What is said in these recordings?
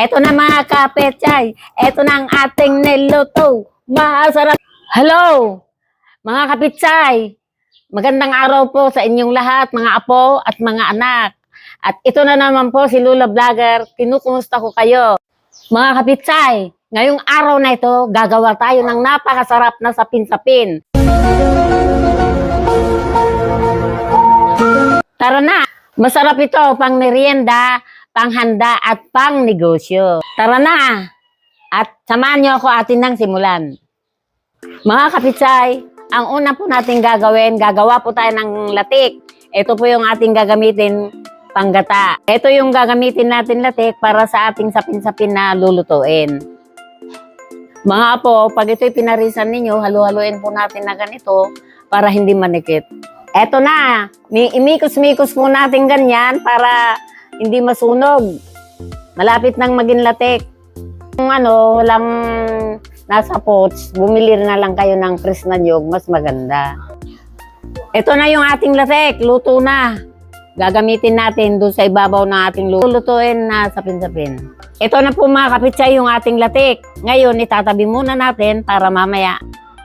Eto na mga kapetchay. Eto na ang ating niluto. Masarap. Hello, mga kapitchay. Magandang araw po sa inyong lahat, mga apo at mga anak. At ito na naman po si Lula Vlogger. Kinukumusta ko kayo. Mga kapitchay, ngayong araw na ito, gagawa tayo ng napakasarap na sapin-sapin. Tara na! Masarap ito pang merienda, panghanda at pang negosyo. Tara na! At samahan niyo ako atin ng simulan. Mga kapitsay, ang una po natin gagawin, gagawa po tayo ng latik. Ito po yung ating gagamitin panggata. Ito yung gagamitin natin latik para sa ating sapin-sapin na lulutuin. Mga apo, pag ito'y pinarisan ninyo, halu-haluin po natin na ganito para hindi manikit. Eto na, mi- imikos-mikos po natin ganyan para hindi masunog. Malapit nang maging latik. Kung ano, walang nasa pots, bumili na lang kayo ng press na nyog, mas maganda. Ito na yung ating latik, luto na. Gagamitin natin doon sa ibabaw ng ating luto. Lutuin na sapin-sapin. Ito na po mga kapitsay yung ating latik. Ngayon, itatabi muna natin para mamaya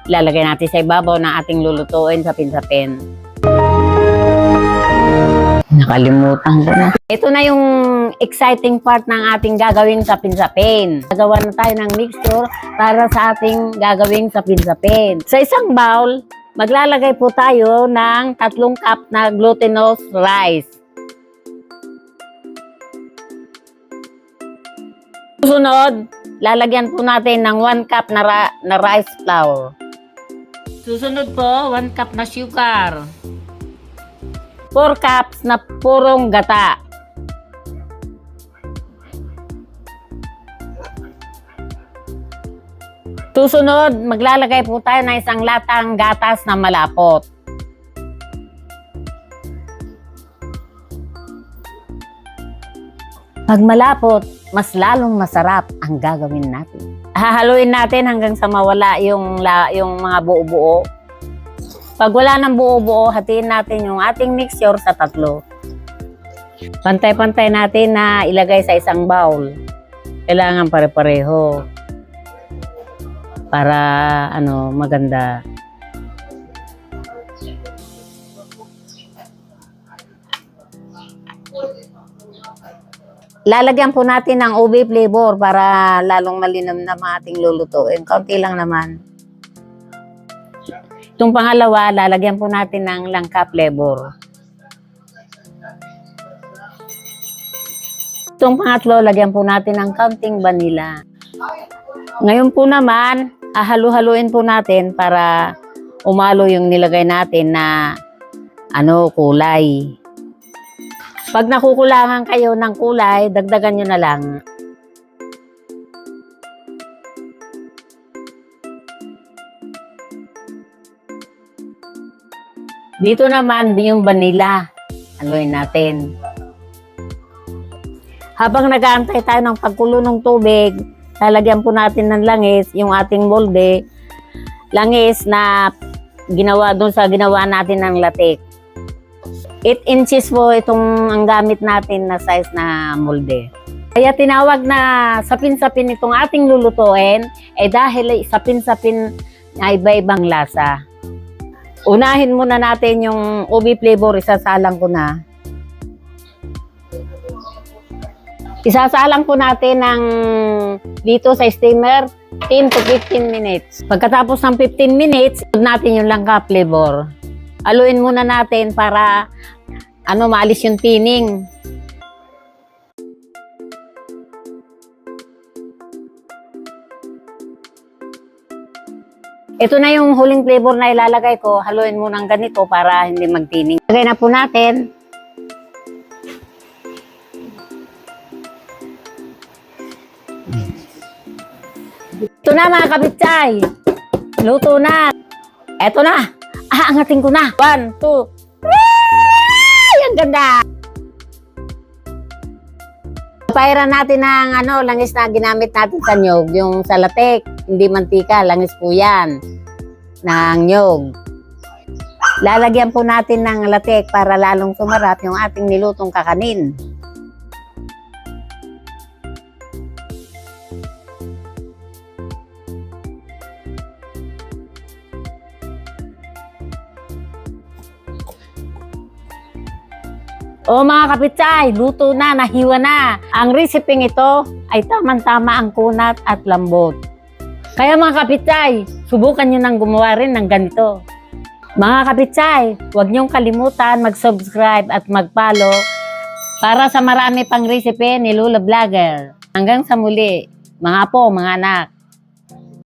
ilalagay natin sa ibabaw ng ating lulutuin sapin-sapin. Nakalimutan ko na. Ito na yung exciting part ng ating gagawing sapin-sapin. Gagawa na tayo ng mixture para sa ating gagawing sapin-sapin. Sa isang bowl, maglalagay po tayo ng tatlong cup na glutinous rice. Susunod, lalagyan po natin ng 1 cup na, na rice flour. Susunod po, 1 cup na sugar. 4 cups na purong gata. Susunod, maglalagay po tayo ng isang latang gatas na malapot. Pag malapot, mas lalong masarap ang gagawin natin. Hahaluin natin hanggang sa mawala yung, la, yung mga buo-buo. Pag wala ng buo-buo, hatiin natin yung ating mixture sa tatlo. Pantay-pantay natin na ilagay sa isang bowl. Kailangan pare-pareho. Para ano, maganda. Lalagyan po natin ng ube flavor para lalong malinam na ating lulutuin. Kaunti lang naman. Itong pangalawa, lalagyan po natin ng langka flavor. Itong pangatlo, lagyan po natin ng kaunting vanilla. Ngayon po naman, hahalu-haluin po natin para umalo yung nilagay natin na ano, kulay. Pag nakukulangan kayo ng kulay, dagdagan nyo na lang. Dito naman yung vanilla. Haluin natin. Habang nag-aantay tayo ng pagkulo ng tubig, lalagyan po natin ng langis yung ating molde. Langis na ginawa doon sa ginawa natin ng latik. 8 inches po itong ang gamit natin na size na molde. Kaya tinawag na sapin-sapin itong ating lulutuin eh dahil sapin-sapin na iba-ibang lasa. Unahin muna natin yung ubi flavor, isasalang ko na. Isasalang po natin ng dito sa steamer 10 to 15 minutes. Pagkatapos ng 15 minutes, natin yung langka flavor. Aluin muna natin para ano maalis yung tining. Ito na yung huling flavor na ilalagay ko. Haluin mo ng ganito para hindi magtining. Lagay na po natin. Ito na mga kabitsay. Luto na. Eto na. Ah, angatin ko na. One, two. Ay, ang ganda. Pairan natin ng ano, langis na ginamit natin sa nyog. Yung sa hindi mantika, langis po yan ng nyog. Lalagyan po natin ng latek para lalong sumarap yung ating nilutong kakanin. O mga kapitsay, luto na, nahiwa na. Ang recipe ito ay tamang-tama ang kunat at lambot. Kaya mga kapitsay, subukan nyo nang gumawa rin ng ganito. Mga kapitsay, huwag niyong kalimutan mag-subscribe at mag-follow para sa marami pang recipe ni Lula Vlogger. Hanggang sa muli, mga po, mga anak.